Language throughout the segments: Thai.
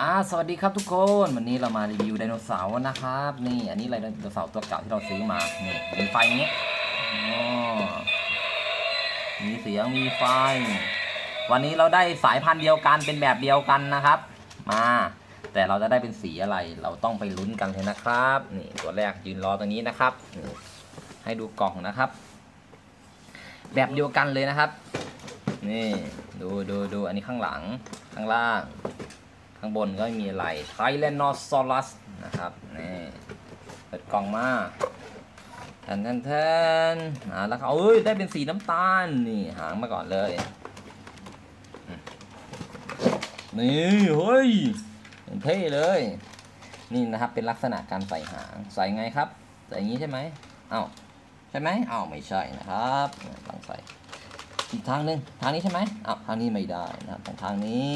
อ่าสวัสดีครับทุกคนวันนี้เรามารีวิวไดโนเสาร์นะครับ นี่อันนี้ไดโนเสาร์ตัวเก่าที่เราซื้อมานี่มีไฟเงี้ยมีเสียงมีไฟ วันนี้เราได้สายพันธุ์เดียวกันเป็นแบบเดียวกันนะครับ มา แต่เราจะได้เป็นสีอะไรเราต้องไปลุ้นกันเลยนะครับนี่ตัวแรกยืนรอตรงนี้นะครับ ให้ดูกล่องนะครับ แบบเดียวกันเลยนะครับ นี่ดูดูดูอันนี้ข้างหลังข้างล่างางบนก็มีอะไรไทเลนอซอรัสนะครับนี่เปิดกล่องมาแทนแทนแทนอ่าแล้วเขาเอ้ยได้เป็นสีน้ำตาลนี่หางมาก่อนเลยนี่เฮ้ยอย่างเท่เลย นี่นะครับเป็นลักษณะการใส่หางใส่ไงครับใส่อย่างนี้ใช่ไหมเอ้าใช่ไหมเอ้าไม่ใช่นะครับต้องใส่อีกทางหนึ่งทางนี้ใช่ไหมอ้าวทางนี้ไม่ได้นะครับทางนี้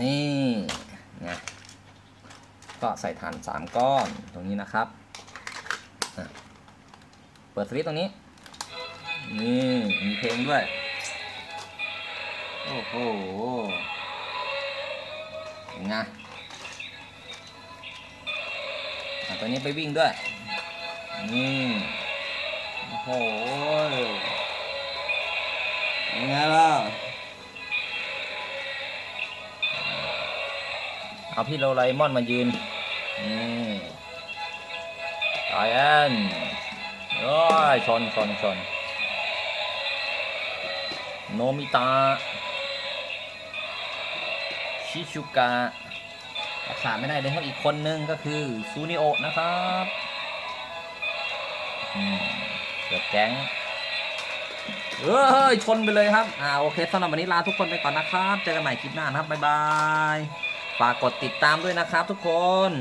นี่ นะก็ใส่ฐานสามก้อนตรงนี้นะครับอะเปิดสวิตตรงนี้ นี่มีเพลงด้วย โอ้โหไงอะตัวนี้ไปวิ่งด้วย นี่โอ้โหยังไงล่ะ เอาพี่โรไลมอนมายืน นี่ไอแอนโอ้ยชนชนชนโนมิตะชิชุกะขาดไม่ได้เลยครับอีกคนนึงก็คือซูนิโอะนะครับเกิดแก๊งเอ้ยชนไปเลยครับ อ่า โอเคสำหรับวันนี้ลาทุกคนไปก่อนนะครับ เจอกันใหม่คลิปหน้านะครับ บ๊ายบาย ฝากกดติดตามด้วยนะครับทุกคน